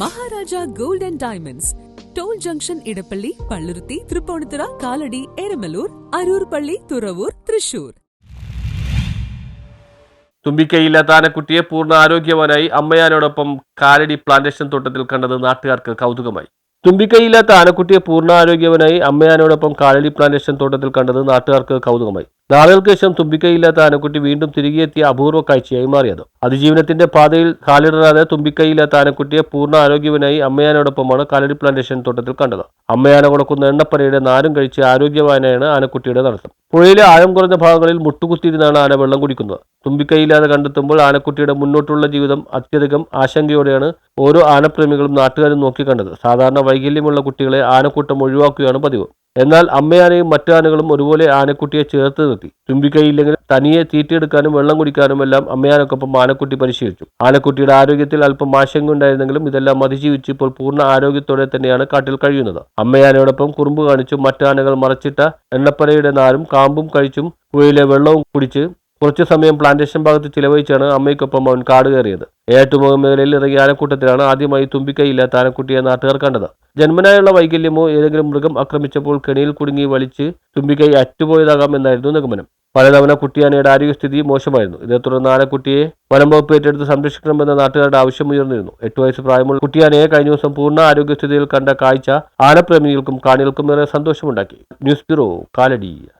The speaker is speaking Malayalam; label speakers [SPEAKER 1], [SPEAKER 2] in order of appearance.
[SPEAKER 1] Maharaja gold and diamonds. Toll junction Edappally Palluruthy Tripunithura Kalady Eramaloor Aroor പള്ളി തുറവൂർ തൃശൂർ.
[SPEAKER 2] തുമ്പിക്കൈയില്ല താനക്കുട്ടിയെ പൂർണ ആരോഗ്യവാനായി അമ്മയാനോടൊപ്പം കാലടി പ്ലാന്റേഷൻ തോട്ടത്തിൽ കണ്ടത് നാട്ടുകാർക്ക് കൗതുകമായി. തുമ്പിക്കൈയില്ലാത്ത ആനക്കുട്ടിയെ പൂർണ ആരോഗ്യവനായി അമ്മയാനോടൊപ്പം കാലടി പ്ലാന്റേഷൻ തോട്ടത്തിൽ കണ്ടത് നാട്ടുകാർക്ക് കൗതുകമായി. നാളുകൾക്ക് ശേഷം തുമ്പിക്കൈയില്ലാത്ത ആനക്കുട്ടി വീണ്ടും തിരികെ എത്തിയ അപൂർവ കാഴ്ചയായി മാറിയത്. അതിജീവനത്തിന്റെ പാതയിൽ കാലിടറാതെ തുമ്പിക്കൈയില്ലാത്ത ആനക്കുട്ടിയെ പൂർണ ആരോഗ്യവനായി അമ്മയാനോടൊപ്പമാണ് കാലടി പ്ലാന്റേഷൻ തോട്ടത്തിൽ കണ്ടത്. അമ്മയാന കൊടുക്കുന്ന എണ്ണപ്പനയുടെ നാരും കഴിച്ച് ആരോഗ്യവാനാണ് ആനക്കുട്ടിയുടെ നടത്തം. പുഴയിലെ ആഴം കുറഞ്ഞ ഭാഗങ്ങളിൽ മുട്ടുകുത്തിയിരുന്നാണ് ആന വെള്ളം കുടിക്കുന്നത്. തുമ്പിക്കൈയില്ലാതെ കണ്ടെത്തുമ്പോൾ ആനക്കുട്ടിയുടെ മുന്നോട്ടുള്ള ജീവിതം അത്യധികം ആശങ്കയോടെയാണ് ഓരോ ആനപ്രേമികളും നാട്ടുകാരും നോക്കിക്കണ്ടത് സാധാരണ വൈകല്യമുള്ള കുട്ടികളെ ആനക്കൂട്ടം ഒഴിവാക്കുകയാണ് പതിവ്. എന്നാൽ അമ്മയാനയും മറ്റാനകളും ഒരുപോലെ ആനക്കുട്ടിയെ ചേർത്ത് നിർത്തി. തുമ്പിക്കൈയില്ലെങ്കിൽ തനിയെ തീറ്റിയെടുക്കാനും വെള്ളം കുടിക്കാനും എല്ലാം അമ്മയാനക്കൊപ്പം ആനക്കുട്ടി പരിശീലിച്ചു. ആനക്കുട്ടിയുടെ ആരോഗ്യത്തിൽ അല്പം ആശങ്ക ഉണ്ടായിരുന്നെങ്കിലും ഇതെല്ലാം അതിജീവിച്ച് ഇപ്പോൾ പൂർണ ആരോഗ്യത്തോടെ തന്നെയാണ് കാട്ടിൽ കഴിയുന്നത്. അമ്മയാനയോടൊപ്പം കുറുമ്പ് കാണിച്ചും മറ്റാനകൾ മറച്ചിട്ട എണ്ണപ്പനയുടെ നാരും കാമ്പും കഴിച്ചും പുഴയിലെ വെള്ളവും കുടിച്ച് കുറച്ചു സമയം പ്ലാന്റേഷൻ ഭാഗത്ത് ചിലവഴിച്ചാണ് അമ്മയ്ക്കൊപ്പം അവൻ കാട് കയറിയത്. ഏറ്റുമുഖ മേഖലയിൽ ഇറങ്ങിയ ആനക്കൂട്ടത്തിലാണ് ആദ്യമായി തുമ്പിക്കൈയില്ലാത്ത ആനക്കുട്ടിയെ നാട്ടുകാർ കണ്ടത്. ജന്മനായുള്ള വൈകല്യമോ ഏതെങ്കിലും മൃഗം ആക്രമിച്ചപ്പോൾ കെണിയിൽ കുടുങ്ങി വലിച്ച് തുമ്പിക്കൈ അറ്റുപോയതാകാം എന്നായിരുന്നു നിഗമനം. പലതവണ കുട്ടിയാനയുടെ ആരോഗ്യസ്ഥിതി മോശമായിരുന്നു. ഇതേ തുടർന്ന് ആനക്കുട്ടിയെ വനം വകുപ്പ് ഏറ്റെടുത്ത് സംരക്ഷിക്കണമെന്ന നാട്ടുകാരുടെ ആവശ്യം ഉയർന്നിരുന്നു. എട്ട് വയസ്സ് പ്രായമുള്ള കുട്ടിയാനയെ കഴിഞ്ഞ ദിവസം പൂർണ ആരോഗ്യസ്ഥിതിയിൽ കണ്ട കാഴ്ച ആനപ്രേമികൾക്കും കാണികൾക്കും ഏറെ സന്തോഷമുണ്ടാക്കി. News bureau Kalady.